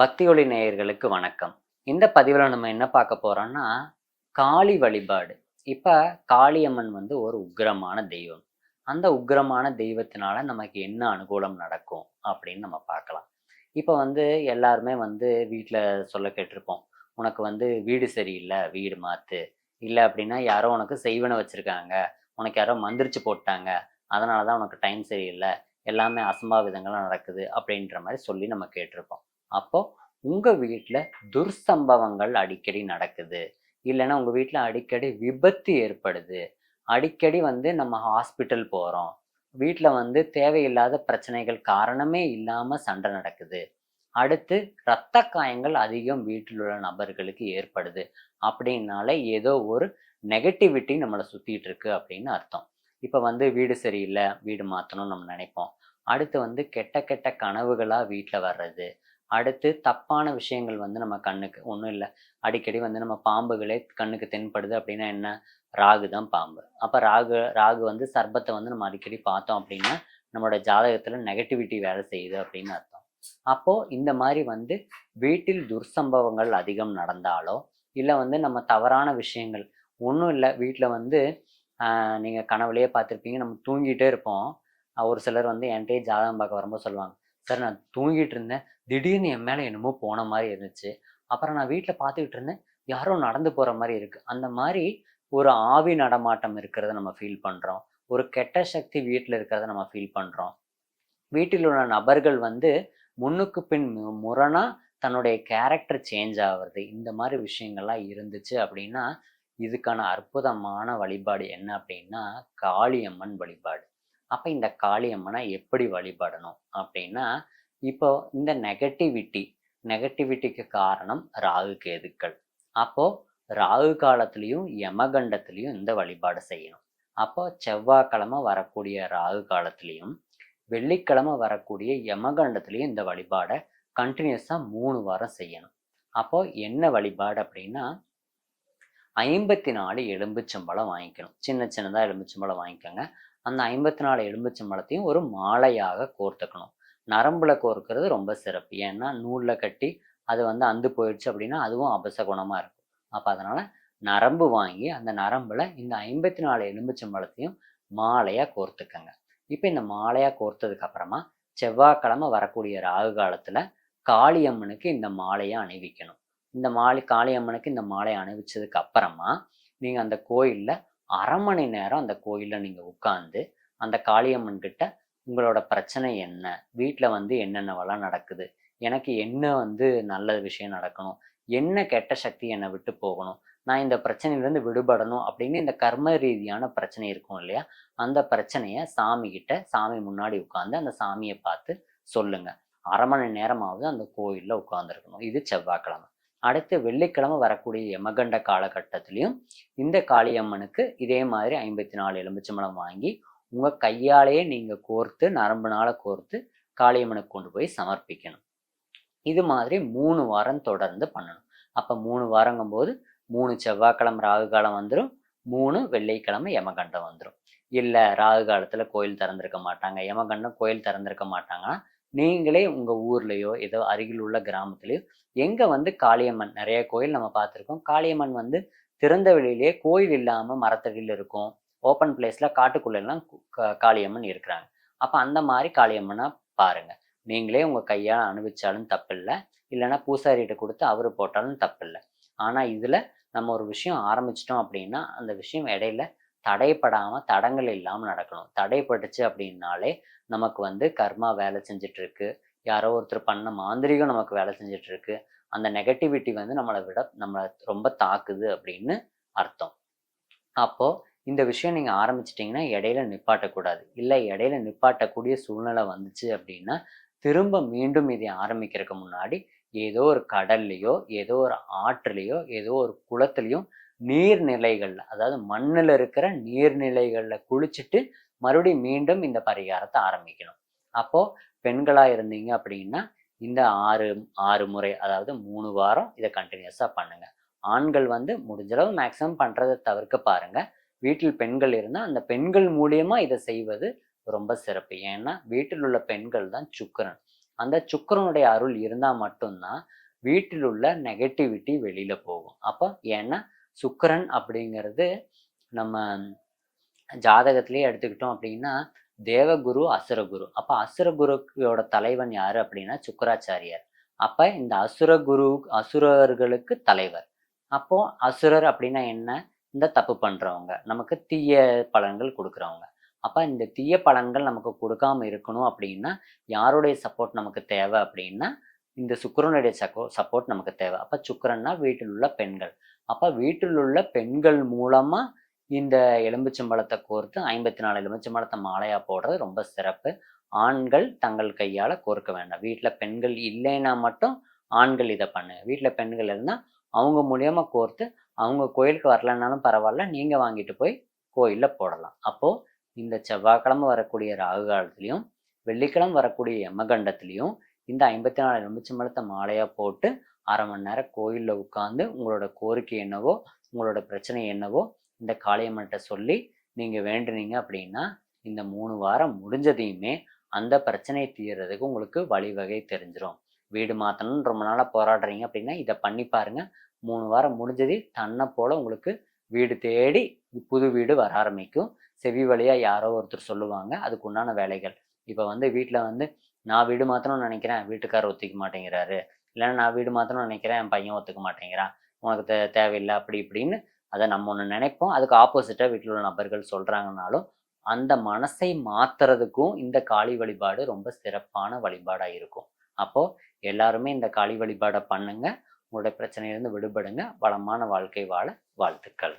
பக்தி ஒளி நேயர்களுக்கு வணக்கம். இந்த பதிவில் நம்ம என்ன பார்க்க போறோம்னா காளி வழிபாடு. இப்போ காளியம்மன் வந்து ஒரு உக்கிரமான தெய்வம். அந்த உக்கிரமான தெய்வத்தினால நமக்கு என்ன அனுகூலம் நடக்கும் அப்படின்னு நம்ம பார்க்கலாம். இப்போ வந்து எல்லாருமே வந்து வீட்டில் சொல்ல கேட்டிருப்போம். உனக்கு வந்து வீடு சரியில்லை வீடு மாற்று இல்லை அப்படின்னா யாரோ உனக்கு செய்வனை வச்சுருக்காங்க. உனக்கு யாரோ மந்திரிச்சு போட்டாங்க. அதனால தான் உனக்கு டைம் சரியில்லை. எல்லாமே அசம்பாவிதங்கள்லாம் நடக்குது அப்படின்ற மாதிரி சொல்லி நம்ம கேட்டிருப்போம். அப்போ உங்க வீட்டில் துர்சம்பவங்கள் அடிக்கடி நடக்குது. இல்லைன்னா உங்க வீட்டில் அடிக்கடி விபத்து ஏற்படுது. அடிக்கடி வந்து நம்ம ஹாஸ்பிட்டல் போகிறோம் வீட்டில் வந்து தேவையில்லாத பிரச்சனைகள் காரணமே இல்லாமல் சண்டை நடக்குது. அடுத்து இரத்த காயங்கள் அதிகம் வீட்டில் உள்ள நபர்களுக்கு ஏற்படுது. அப்படின்னால ஏதோ ஒரு நெகட்டிவிட்டி நம்மளை சுற்றிட்டு இருக்கு அப்படின்னு அர்த்தம். இப்போ வந்து வீடு சரியில்லை வீடு மாற்றணும்னு நம்ம நினைப்போம். அடுத்து வந்து கெட்ட கெட்ட கனவுகளாக வீட்டில் வர்றது. அடுத்து தப்பான விஷயங்கள் வந்து நம்ம கண்ணுக்கு ஒன்றும் இல்லை. அடிக்கடி வந்து நம்ம பாம்புகளே கண்ணுக்கு தென்படுது அப்படின்னா என்ன? ராகு தான் பாம்பு. அப்போ ராகு ராகு வந்து சர்பத்தை வந்து நம்ம அடிக்கடி பார்த்தோம் அப்படின்னா நம்மளோட ஜாதகத்தில் நெகட்டிவிட்டி வேலை செய்யுது அப்படின்னு அர்த்தம். அப்போது இந்த மாதிரி வந்து வீட்டில் துர்சம்பவங்கள் அதிகம் நடந்தாலோ இல்லை வந்து நம்ம தவறான விஷயங்கள் ஒன்றும் இல்லை. வீட்டில் வந்து நீங்கள் கனவுலையே பார்த்துருப்பீங்க நம்ம தூங்கிட்டே இருப்போம். ஒரு சிலர் வந்து என்கிட்டயே ஜாதகம் பார்க்க வரும்போது சொல்லுவாங்க சார் நான் தூங்கிட்டு இருந்தேன். திடீர்னு என் மேலே என்னமோ போன மாதிரி இருந்துச்சு. அப்புறம் நான் வீட்டில் பார்த்துக்கிட்டு இருந்தேன். யாரோ நடந்து போகிற மாதிரி இருக்குது அந்த மாதிரி ஒரு ஆவி நடமாட்டம் இருக்கிறத நம்ம ஃபீல் பண்ணுறோம் ஒரு கெட்ட சக்தி வீட்டில் இருக்கிறத நம்ம ஃபீல் பண்ணுறோம் வீட்டில் உள்ள நபர்கள் வந்து முன்னுக்கு பின் மு- தன்னுடைய கேரக்டர் சேஞ்ச் ஆகுறது. இந்த மாதிரி விஷயங்கள்லாம் இருந்துச்சு அப்படின்னா இதுக்கான அற்புதமான வழிபாடு என்ன அப்படின்னா காளியம்மன் வழிபாடு. அப்போ இந்த காளியம்மனை எப்படி வழிபடணும் அப்படின்னா இப்போ இந்த நெகட்டிவிட்டி நெகட்டிவிட்டிக்கு காரணம் ராகு கேதுக்கள். அப்போ ராகு காலத்துலேயும் யமகண்டத்திலையும் இந்த வழிபாடு செய்யணும். அப்போ செவ்வாய்க்கிழமை வரக்கூடிய ராகு காலத்துலேயும் வெள்ளிக்கிழமை வரக்கூடிய யமகண்டத்திலையும் இந்த வழிபாடை கண்டினியூஸாக மூணு வாரம் செய்யணும். அப்போ என்ன வழிபாடு அப்படின்னா ஐம்பத்தி நாலு எலும்புச்சம்பழம் வாங்கிக்கணும். சின்ன சின்னதாக எலும்புச்சம்பழம் வாங்கிக்கோங்க. அந்த ஐம்பத்தி நாலு எலும்புச்சம்பளத்தையும் ஒரு மாலையாக கோர்த்துக்கணும். நரம்புல கோர்க்கிறது ரொம்ப சிறப்பு. ஏன்னா நூலில் கட்டி அது வந்து அந்து போயிடுச்சு அப்படின்னா அதுவும் அபச குணமாக இருக்கும். அப்போ அதனால் நரம்பு வாங்கி அந்த நரம்பில் இந்த ஐம்பத்தி நாலு எலும்புச்சம்பளத்தையும் மாலையாக கோர்த்துக்கங்க. இப்போ இந்த மாலையாக கோர்த்ததுக்கு அப்புறமா செவ்வாய்க்கிழமை வரக்கூடிய ராகு காலத்தில் காளியம்மனுக்கு இந்த மாலையை அணிவிக்கணும். இந்த மாலை காளியம்மனுக்கு இந்த மாலையை அணிவிச்சதுக்கு அப்புறமா நீங்கள் அந்த கோயிலில் அரை மணி நேரம் அந்த கோயிலில் நீங்கள் உட்காந்து அந்த காளியம்மன் கிட்ட உங்களோட பிரச்சனை என்ன? வீட்டில் வந்து என்னென்னவெல்லாம் நடக்குது? எனக்கு என்ன வந்து நல்ல விஷயம் நடக்கணும்? என்ன கெட்ட சக்தி என்னை விட்டு போகணும்? நான் இந்த பிரச்சனையிலேருந்து விடுபடணும் அப்படின்னு இந்த கர்ம ரீதியான பிரச்சனை இருக்கும் இல்லையா? அந்த பிரச்சனையை சாமி கிட்ட சாமி முன்னாடி உட்காந்து அந்த சாமியை பார்த்து சொல்லுங்க. அரை மணி நேரமாவது அந்த கோயிலில் உட்காந்துருக்கணும் இது செவ்வாய்க்கிழமை. அடுத்து வெள்ளிக்கிழமை வரக்கூடிய யமகண்ட காலகட்டத்திலையும் இந்த காளியம்மனுக்கு இதே மாதிரி ஐம்பத்தி நாலு எலும்பிச்சம்பளம் வாங்கி உங்கள் கையாலேயே நீங்கள் கோர்த்து நரம்புனால கோர்த்து காளியம்மனுக்கு கொண்டு போய் சமர்ப்பிக்கணும். இது மாதிரி மூணு வாரம் தொடர்ந்து பண்ணணும். அப்போ மூணு வாரங்கும்போது மூணு செவ்வாய்க்கிழமை ராகு காலம் வந்துடும் மூணு வெள்ளிக்கிழமை யமகண்டம் வந்துடும் இல்லை ராகு காலத்தில் கோயில் திறந்திருக்க மாட்டாங்க. யமகண்டம் கோயில் திறந்திருக்க மாட்டாங்கன்னா நீங்களே உங்கள் ஊர்லேயோ ஏதோ அருகில் உள்ள கிராமத்துலேயோ எங்கே வந்து காளியம்மன் நிறைய கோயில் நம்ம பார்த்துருக்கோம். காளியம்மன் வந்து திறந்த வெளியிலேயே கோயில் இல்லாமல் மரத்தடியில் இருக்கும். ஓப்பன் பிளேஸில் காட்டுக்குள்ளெல்லாம் கு- காளியம்மன் இருக்கிறாங்க. அப்போ அந்த மாதிரி காளியம்மனை பாருங்கள் நீங்களே உங்கள் கையால் அனுபவிச்சாலும் தப்பில்லை. இல்லைன்னா பூசாரிகிட்ட கொடுத்து அவர் போட்டாலும் தப்பில்லை. ஆனால் இதில் நம்ம ஒரு விஷயம் ஆரம்பிச்சிட்டோம் அப்படின்னா அந்த விஷயம் இடையில தடைப்படாமல் தடங்கள் இல்லாமல் நடக்கணும். தடைப்பட்டுச்சு அப்படின்னாலே நமக்கு வந்து கர்மா வேலை செஞ்சுட்டு இருக்கு யாரோ ஒருத்தர் பண்ண மாந்திரிகம் நமக்கு வேலை செஞ்சுட்டு இருக்கு அந்த நெகட்டிவிட்டி வந்து நம்மளை விட நம்மளை ரொம்ப தாக்குது அப்படின்னு அர்த்தம். அப்போ இந்த விஷயம் நீங்கள் ஆரம்பிச்சிட்டிங்கன்னா இடையில நிப்பாட்டக்கூடாது. இல்லை இடையில நிப்பாட்டக்கூடிய சூழ்நிலை வந்துச்சு அப்படின்னா திரும்ப மீண்டும் இதை ஆரம்பிக்கிறதுக்கு முன்னாடி ஏதோ ஒரு கடல்லையோ ஏதோ ஒரு ஆற்றுலையோ ஏதோ ஒரு குளத்துலையும் நீர்நிலைகளில் அதாவது மண்ணில் இருக்கிற நீர்நிலைகளில் குளிச்சுட்டு மறுபடியும் மீண்டும் இந்த பரிகாரத்தை ஆரம்பிக்கணும். அப்போது பெண்களாக இருந்தீங்க அப்படின்னா இந்த ஆறு ஆறு முறை அதாவது மூணு வாரம் இதை கண்டினியூஸாக பண்ணுங்கள் ஆண்கள் வந்து முடிஞ்சளவு மேக்ஸிமம் பண்ணுறதை தவிர்க்க பாருங்கள் வீட்டில் பெண்கள் இருந்தால் அந்த பெண்கள் மூலியமா இதை செய்வது ரொம்ப சிறப்பு. ஏன்னா வீட்டில் உள்ள பெண்கள் தான் சுக்கிரன். அந்த சுக்கரனுடைய அருள் இருந்தால் மட்டும்தான் வீட்டில் உள்ள நெகட்டிவிட்டி வெளியில போகும். அப்போ ஏன்னா சுக்கிரன் அப்படிங்கிறது நம்ம ஜாதகத்திலேயே எடுத்துக்கிட்டோம் அப்படின்னா தேவகுரு அசுரகுரு. அப்போ அசுரகுருவோட தலைவன் யாரு அப்படின்னா சுக்கராச்சாரியார். அப்போ இந்த அசுரகுரு அசுரர்களுக்கு தலைவர். அப்போ அசுரர் அப்படின்னா என்ன? இந்த தப்பு பண்றவங்க நமக்கு தீய பலன்கள் கொடுக்குறவங்க. அப்ப இந்த தீய பலன்கள் நமக்கு கொடுக்காம இருக்கணும் அப்படின்னா யாருடைய சப்போர்ட் நமக்கு தேவை அப்படின்னா இந்த சுக்கரனுடைய சப்போ சப்போர்ட் நமக்கு தேவை. அப்ப சுக்கிரன்னா வீட்டில் உள்ள பெண்கள். அப்ப வீட்டில் உள்ள பெண்கள் மூலமா இந்த எலும்புச்சம்பழத்தை கோர்த்து ஐம்பத்தி நாலு எலும்புச்சம்பழத்தை மாலையா போடுறது ரொம்ப சிறப்பு. ஆண்கள் தங்கள் கையால கோர்க்க வேண்டாம். வீட்டில் பெண்கள் இல்லைன்னா மட்டும் ஆண்கள் இதை பண்ணு வீட்டில் பெண்கள் இருந்தால் அவங்க மூலியமா கோர்த்து அவங்க கோயிலுக்கு வரலைன்னாலும் பரவாயில்ல நீங்கள் வாங்கிட்டு போய் கோயிலில் போடலாம். அப்போது இந்த செவ்வாய்க்கிழமை வரக்கூடிய ராகு காலத்துலேயும் வெள்ளிக்கிழமை வரக்கூடிய யமகண்டத்துலேயும் இந்த ஐம்பத்தி நாலு எலுமிச்சம்பழத்தை மாலையாக போட்டு அரை மணி நேரம் கோயிலில் உட்காந்து உங்களோட கோரிக்கை என்னவோ உங்களோட பிரச்சனை என்னவோ இந்த காளியம்மன்கிட்ட சொல்லி நீங்கள் வேண்டுனீங்க அப்படின்னா இந்த மூணு வாரம் முடிஞ்சதையுமே அந்த பிரச்சனை தீர்றதுக்கு உங்களுக்கு வழிவகை தெரிஞ்சிடும் வீடு மாற்றணும்னு ரொம்ப நாளாக போராடுறீங்க அப்படின்னா இதை பண்ணி பாருங்க. மூணு வாரம் முடிஞ்சது தன்னை போல உங்களுக்கு வீடு தேடி புது வீடு வர ஆரம்பிக்கும். செவி வழியாக யாரோ ஒருத்தர் சொல்லுவாங்க அதுக்கு உண்டான வேலைகள். இப்போ வந்து வீட்டில் வந்து நான் வீடு மாற்றணும்னு நினைக்கிறேன் வீட்டுக்காரர் ஒத்துக்க மாட்டேங்கிறாரு. இல்லைன்னா நான் வீடு மாற்றணும்னு நினைக்கிறேன் என் பையன் ஒத்துக்க மாட்டேங்கிறான். உனக்கு தே தேவையில்லை அப்படி இப்படின்னு அதை நம்ம ஒன்று நினைப்போம். அதுக்கு ஆப்போசிட்டாக வீட்டில் உள்ள நபர்கள் சொல்கிறாங்கனாலும் அந்த மனசை மாத்துறதுக்கும் இந்த காளி வழிபாடு ரொம்ப சிறப்பான வழிபாடாக இருக்கும். அப்போ எல்லாருமே இந்த காளி வழிபாடை பண்ணுங்க. உங்களுடைய பிரச்சனையிலிருந்து விடுபடுங்க. வளமான வாழ்க்கை வாழ வாழ்த்துக்கள்.